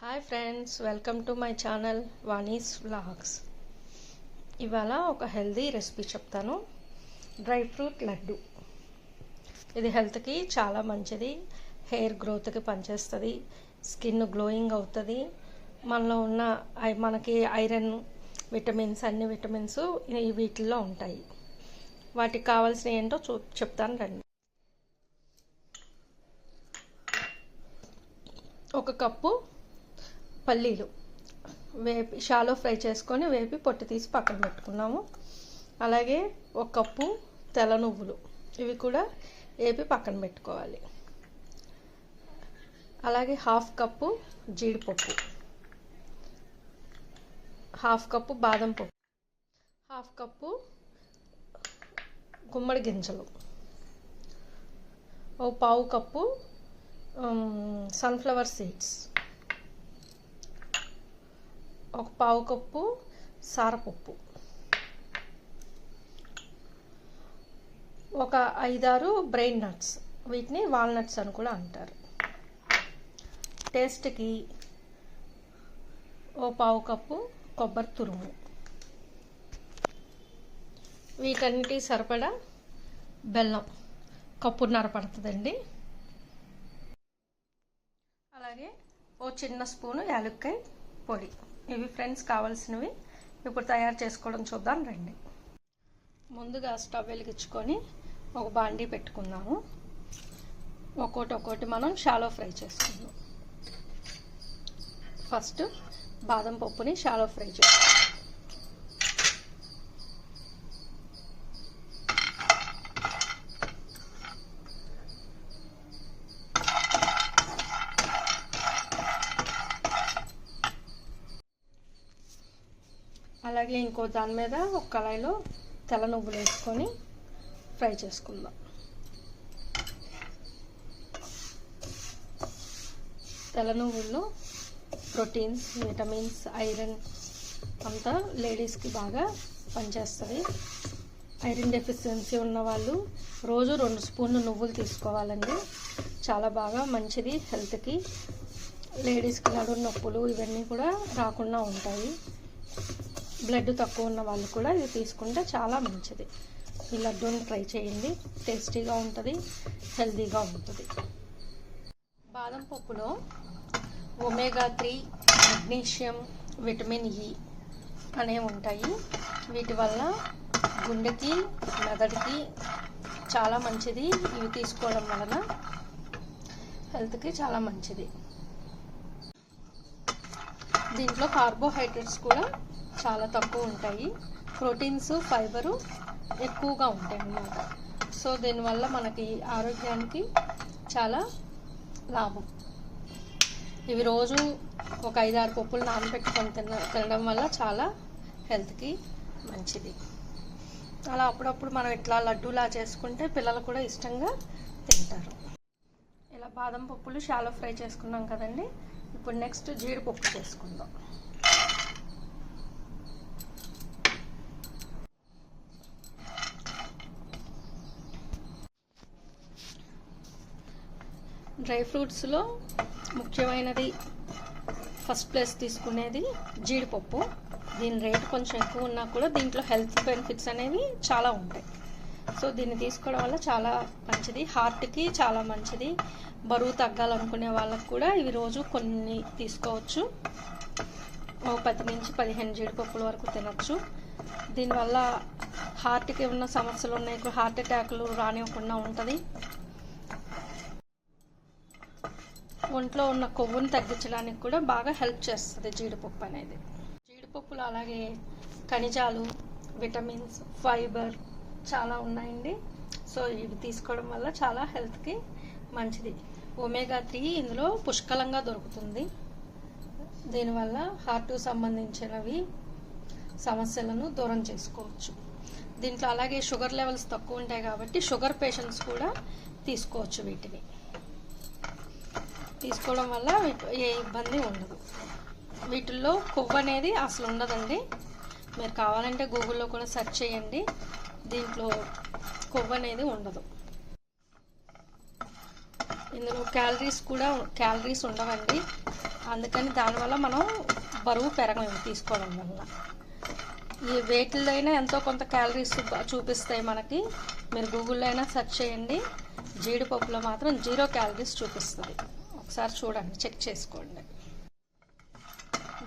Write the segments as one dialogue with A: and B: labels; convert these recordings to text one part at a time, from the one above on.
A: Hi friends welcome to my channel Vani's vlogs ఇవాళ ఒక healthy recipe చెప్తాను. Dry fruit laddu. ఇది హెల్త్కి చాలా మంచిది. హెయిర్ గ్రోత్కి పనిచేస్తుంది. స్కిన్ గ్లోయింగ్ అవుతుంది. మనలో ఉన్న మనకి ఐరన్ విటమిన్స్ అన్ని విటమిన్స్ ఈ వీటిల్లో ఉంటాయి. వాటికి కావాల్సిన ఏంటో చూ చెప్తాను రండి. ఒక కప్పు పల్లీలు వేపి షాలో ఫ్రై చేసుకొని వేపి పొట్టు తీసి పక్కన పెట్టుకున్నాము. అలాగే ఒక కప్పు తెల్ల నువ్వులు ఇవి కూడా వేపి పక్కన పెట్టుకోవాలి. అలాగే హాఫ్ కప్పు జీడిపప్పు హాఫ్ కప్పు బాదం పప్పు హాఫ్ కప్పు గుమ్మడి గింజలు ఓ పావు కప్పు సన్ఫ్లవర్ సీడ్స్. ఒక పావు కప్పు సారపప్పు. ఒక ఐదారు బ్రెయిన్ నట్స్. వీటిని వాల్నట్స్ అని కూడా అంటారు. టేస్ట్కి ఓ పావు కప్పు కొబ్బరి తురుము. వీటన్నిటి సరిపడా బెల్లం. కప్పున్నర పడుతుందండి. అలాగే ఓ చిన్న స్పూను యాలక్కాయ పొడి. ఇవి ఫ్రెండ్స్ కావాల్సినవి ఇప్పుడు తయారు చేసుకోవడం చూద్దాం రండి. ముందుగా స్టవ్ వెలిగించుకొని ఒక బాండీ పెట్టుకుందాము. ఒక్కోటి ఒక్కోటి మనం షాలో ఫ్రై చేసుకుందాం. ఫస్ట్ బాదం పప్పుని షాలో ఫ్రై చేసుకుందాం అలాగే ఇంకో దాని మీద ఒక కళాయిలో తెల్ల నువ్వులు వేసుకొని ఫ్రై చేసుకుందాం. తెల్ల నువ్వుల్లో ప్రోటీన్స్ విటమిన్స్ ఐరన్ అంతా లేడీస్కి బాగా పనిచేస్తుంది. ఐరన్ డెఫిషియన్సీ ఉన్నవాళ్ళు రోజు రెండు స్పూన్లు నువ్వులు తీసుకోవాలండి. చాలా బాగా మంచిది హెల్త్కి. లేడీస్కి నడుము నొప్పులు ఇవన్నీ కూడా రాకుండా ఉంటాయి. బ్లడ్ తక్కువ ఉన్న వాళ్ళు కూడా ఇది తీసుకుంటే చాలా మంచిది. ఈ లడ్డూని ట్రై చేయండి. టేస్టీగా ఉంటుంది హెల్తీగా ఉంటుంది. బాదం పప్పులో omega three magnesium vitamin E అనేవి ఉంటాయి. వీటి వల్ల గుండెకి మెదడుకి చాలా మంచిది. ఇవి తీసుకోవడం వలన హెల్త్కి చాలా మంచిది. దీంట్లో కార్బోహైడ్రేట్స్ కూడా చాలా తక్కువ ఉంటాయి. ప్రోటీన్స్ ఫైబరు ఎక్కువగా ఉంటాయి అన్నమాట. సో దీనివల్ల మనకి ఆరోగ్యానికి చాలా లాభం. ఇవి రోజు ఒక ఐదారు పప్పులు నానబెట్టుకొని తిన తినడం వల్ల చాలా హెల్త్కి మంచిది. అలా అప్పుడప్పుడు మనం ఇట్లా లడ్డూలా చేసుకుంటే పిల్లలు కూడా ఇష్టంగా తింటారు. ఇలా బాదం పప్పులు షాలో ఫ్రై చేసుకున్నాం కదండి. ఇప్పుడు నెక్స్ట్ జీడిపప్పు చేసుకుందాం. డ్రై ఫ్రూట్స్లో ముఖ్యమైనది ఫస్ట్ ప్లేస్ తీసుకునేది జీడిపప్పు. దీని రేట్ కొంచెం ఎక్కువ ఉన్నా కూడా దీంట్లో హెల్త్ బెనిఫిట్స్ అనేవి చాలా ఉంటాయి. సో దీన్ని తీసుకోవడం వల్ల చాలా మంచిది. హార్ట్కి చాలా మంచిది. బరువు తగ్గాలనుకునే వాళ్ళకు కూడా ఇవి రోజు కొన్ని తీసుకోవచ్చు. ఓ పది నుంచి పదిహేను జీడిపప్పుల వరకు తినచ్చు. దీనివల్ల హార్ట్కి ఉన్న సమస్యలు ఉన్నాయి హార్ట్ అటాక్లు రానివ్వకుండా ఉంటుంది. ఒంట్లో ఉన్న కొవ్వుని తగ్గించడానికి కూడా బాగా హెల్ప్ చేస్తుంది జీడిపప్పు అనేది. జీడిపప్పులు అలాగే ఖనిజాలు విటమిన్స్ ఫైబర్ చాలా ఉన్నాయండి. సో ఇవి తీసుకోవడం వల్ల చాలా హెల్త్కి మంచిది. ఒమేగా త్రీ ఇందులో పుష్కలంగా దొరుకుతుంది. దీనివల్ల హార్ట్ సంబంధించినవి సమస్యలను దూరం చేసుకోవచ్చు. దీంట్లో అలాగే షుగర్ లెవెల్స్ తక్కువ ఉంటాయి కాబట్టి షుగర్ పేషెంట్స్ కూడా తీసుకోవచ్చు వీటిని. తీసుకోవడం వల్ల ఏ ఇబ్బంది ఉండదు. వీటిల్లో కొవ్వు అనేది అసలు ఉండదండి. మీరు కావాలంటే గూగుల్లో కూడా సెర్చ్ చేయండి. దీంట్లో కొవ్వు అనేది ఉండదు. ఇందులో క్యాలరీస్ కూడా క్యాలరీస్ ఉండవండి. అందుకని దానివల్ల మనం బరువు పెరగలేము తీసుకోవడం వల్ల. ఈ వేటిల్లో అయినా ఎంతో కొంత క్యాలరీస్ చూపిస్తాయి మనకి. మీరు గూగుల్లో అయినా సెర్చ్ చేయండి. జీడిపప్పులో మాత్రం జీరో క్యాలరీస్ చూపిస్తుంది. ఒకసారి చూడండి చెక్ చేసుకోండి.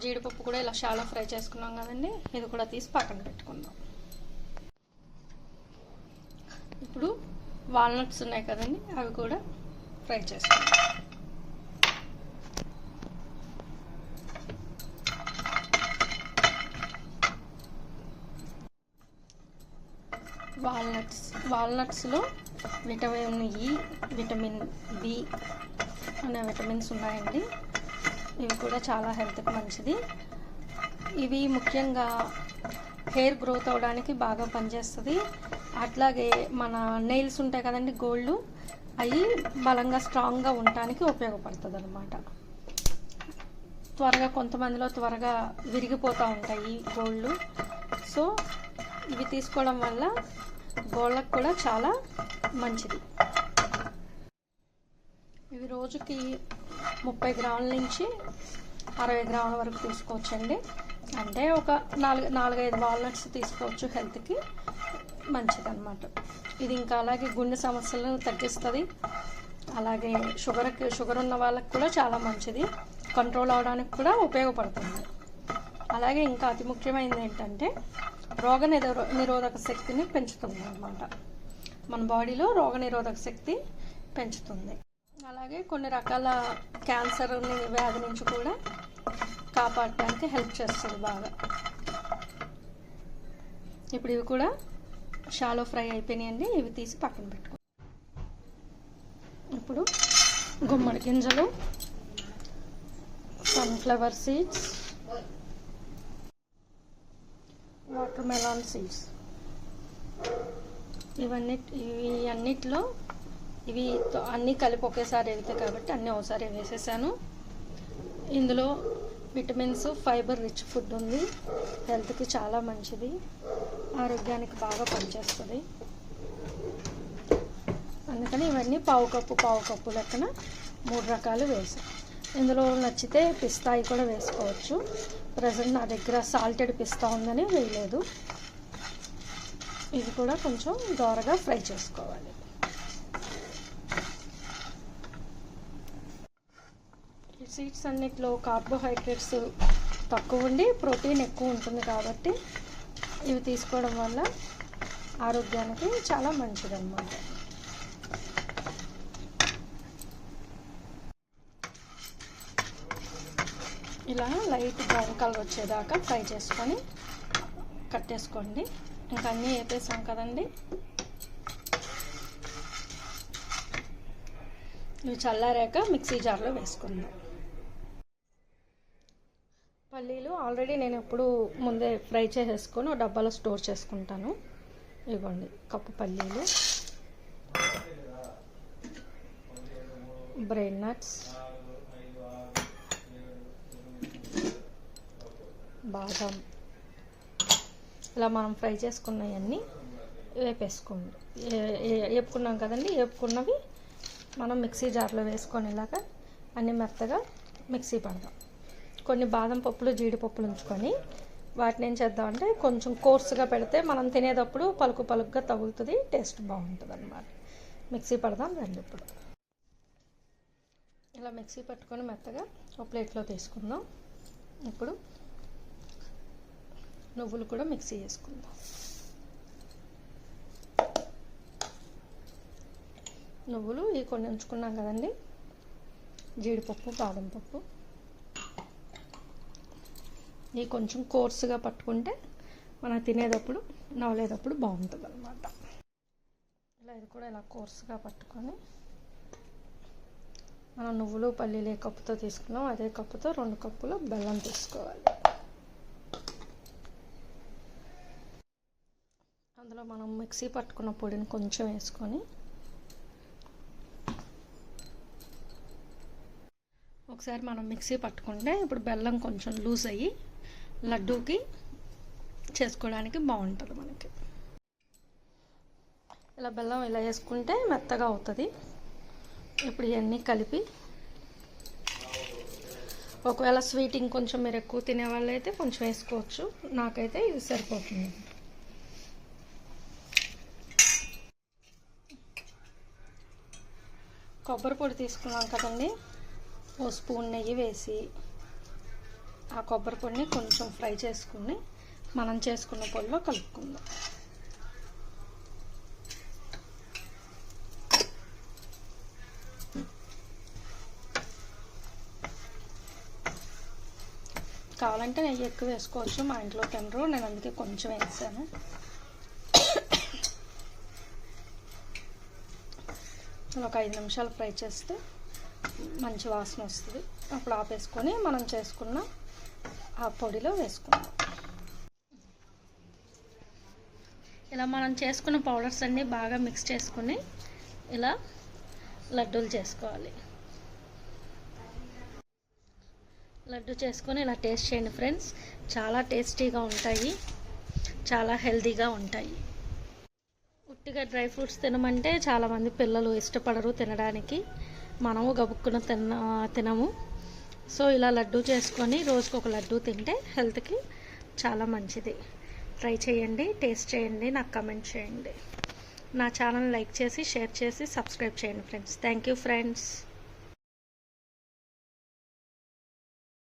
A: జీడిపప్పు కూడా ఇలా చాలా ఫ్రై చేసుకున్నాం కదండి ఇది కూడా తీసి పక్కన పెట్టుకుందాం. ఇప్పుడు వాల్నట్స్ ఉన్నాయి కదండి అవి కూడా ఫ్రై చేసుకుందాం. వాల్నట్స్ వాల్నట్స్లో విటమిన్ ఇ విటమిన్ బి అనే విటమిన్స్ ఉన్నాయండి. ఇవి కూడా చాలా హెల్త్కి మంచిది. ఇవి ముఖ్యంగా హెయిర్ గ్రోత్ అవడానికి బాగా పనిచేస్తుంది. అట్లాగే మన నెయిల్స్ ఉంటాయి కదండి గోల్డ్ అవి బలంగా స్ట్రాంగ్గా ఉండటానికి ఉపయోగపడుతుంది అనమాట త్వరగా కొంతమందిలో త్వరగా విరిగిపోతూ ఉంటాయి గోళ్ళు సో ఇవి తీసుకోవడం వల్ల గోళ్ళకు కూడా చాలా మంచిది. ఇవి రోజుకి ముప్పై గ్రాముల నుంచి అరవై గ్రాముల వరకు తీసుకోవచ్చండి. అంటే ఒక నాలుగు నాలుగైదు వాల్నట్స్ తీసుకోవచ్చు హెల్త్కి. మంచిదన్నమాట. ఇది ఇంకా అలాగే గుండె సమస్యలను తగ్గిస్తుంది. అలాగే షుగర్కి షుగర్ ఉన్న వాళ్ళకి కూడా చాలా మంచిది. కంట్రోల్ అవడానికి కూడా ఉపయోగపడుతుంది. అలాగే ఇంకా అతి ముఖ్యమైనది ఏంటంటే రోగ నిరో నిరోధక శక్తిని పెంచుతుంది అనమాట మన బాడీలో రోగ నిరోధక శక్తి పెంచుతుంది. అలాగే కొన్ని రకాల క్యాన్సర్ వ్యాధి నుంచి కూడా కాపాడటానికి హెల్ప్ చేస్తుంది బాగా. ఇప్పుడు ఇవి కూడా షాలో ఫ్రై అయిపోయినాయండి ఇవి తీసి పక్కన పెట్టుకో. ఇప్పుడు గుమ్మడి గింజలు sunflower seeds watermelon seeds ఇవన్నీ ఇవి అన్నిటిలో ఇవి అన్నీ కలిపి ఒకేసారి వెళ్తాయి కాబట్టి అన్నీ ఒకసారి వేసేసాను. ఇందులో విటమిన్స్ ఫైబర్ రిచ్ ఫుడ్ ఉంది. హెల్త్కి చాలా మంచిది. ఆరోగ్యానికి బాగా పనిచేస్తుంది. అందుకని ఇవన్నీ పావు కప్పు పావు కప్పు లెక్కన మూడు రకాలు వేసాం. ఇందులో నచ్చితే పిస్తాయి కూడా వేసుకోవచ్చు. ప్రజెంట్ నా దగ్గర సాల్టెడ్ పిస్తా ఉందని వేయలేదు. ఇది కూడా కొంచెం దోరగా ఫ్రై చేసుకోవాలి. సీడ్స్ అన్నిటిలో కార్బోహైడ్రేట్స్ తక్కువ ఉండి ప్రోటీన్ ఎక్కువ ఉంటుంది కాబట్టి ఇవి తీసుకోవడం వల్ల ఆరోగ్యానికి చాలా మంచిదన్నమాట. ఇలా లైట్ బ్రౌన్ కలర్ వచ్చేదాకా ఫ్రై చేసుకొని కట్టేసుకోండి ఇంకా అన్నీ వేపేసాం కదండి. ఇవి చల్లారాక మిక్సీ జార్లో వేసుకుందాం. పల్లీలు ఆల్రెడీ నేను ఎప్పుడు ముందే ఫ్రై చేసేసుకొని ఒక డబ్బాలో స్టోర్ చేసుకుంటాను. ఇవ్వండి కప్పు పల్లీలు. Brain nuts. బాదం. ఇలా మనం ఫ్రై చేసుకున్నవన్నీ వేపేసుకోండి. వేపుకున్నాం కదండి వేపుకున్నవి మనం మిక్సీ జార్లో వేసుకొని ఇలాగా అన్ని మెత్తగా మిక్సీ పడదాం కొన్ని బాదం పప్పులు జీడిపప్పులు ఉంచుకొని వాటిని ఏం చేద్దామంటే కొంచెం కోర్సుగా పెడితే మనం తినేటప్పుడు పలుకు పలుకుగా తగులుతుంది టేస్ట్ బాగుంటుంది అనమాట మిక్సీ పడదాం రండి ఇప్పుడు. ఇలా మిక్సీ పట్టుకొని మెత్తగా ఒక ప్లేట్లో తీసుకుందాం. ఇప్పుడు నువ్వులు కూడా మిక్సీ చేసుకుందాం. నువ్వులు ఇవి కొన్ని ఉంచుకున్నాం కదండి. జీడిపప్పు బాదం పప్పు. ఇది కొంచెం కోర్సుగా పట్టుకుంటే మనం తినేటప్పుడు నవ్వలేటప్పుడు బాగుంటుంది అనమాట ఇలా ఇది కూడా ఇలా కోర్సుగా పట్టుకొని మనం నువ్వులు పల్లీలు ఏ కప్పుతో తీసుకున్నాం అదే కప్పుతో రెండు కప్పులు బెల్లం తీసుకోవాలి. అందులో మనం మిక్సీ పట్టుకున్న పొడిని కొంచెం వేసుకొని ఒకసారి మనం మిక్సీ పట్టుకుంటే ఇప్పుడు బెల్లం కొంచెం లూజ్ అయ్యి లడ్డూకి చేసుకోవడానికి బాగుంటుంది మనకి. ఇలా బెల్లం ఇలా వేసుకుంటే మెత్తగా అవుతుంది. ఇప్పుడు ఇవన్నీ కలిపి ఒకవేళ స్వీట్ ఇంకొంచెం మీరు ఎక్కువ తినే వాళ్ళైతే అయితే కొంచెం వేసుకోవచ్చు. నాకైతే ఇది సరిపోతుంది. కొబ్బరి పొడి తీసుకున్నాం కదండి. ఓ స్పూన్ నెయ్యి వేసి ఆ కొబ్బరి పొడిని కొంచెం ఫ్రై చేసుకుని మనం చేసుకున్న పొడిలో కలుపుకుందాం. కావాలంటే నెయ్యి ఎక్కువ వేసుకోవచ్చు మా ఇంట్లో తినరు నేను అందుకే కొంచెం వేసాను. ఒక ఐదు నిమిషాలు ఫ్రై చేస్తే మంచి వాసన వస్తుంది. అప్పుడు ఆపేసుకొని మనం చేసుకున్న ఆ పొడిలో వేసుకుందాం. ఇలా మనం చేసుకున్న పౌడర్స్ అన్నీ బాగా మిక్స్ చేసుకుని ఇలా లడ్డూలు చేసుకోవాలి. లడ్డు చేసుకొని ఇలా టేస్ట్ చేయండి ఫ్రెండ్స్. చాలా టేస్టీగా ఉంటాయి. చాలా హెల్తీగా ఉంటాయి. ఉట్టిగా డ్రై ఫ్రూట్స్ తినమంటే చాలామంది పిల్లలు ఇష్టపడరు తినడానికి. మనము గబుక్కున తిన తినము. సో ఇలా లడ్డు చేసుకొని రోజుకు ఒక లడ్డు తింటే హెల్త్కి చాలా మంచిది. ట్రై చేయండి టేస్ట్ చేయండి నాకు కమెంట్ చేయండి. నా ఛానల్ లైక్ చేసి షేర్ చేసి సబ్స్క్రైబ్ చేయండి ఫ్రెండ్స్. Thank you friends.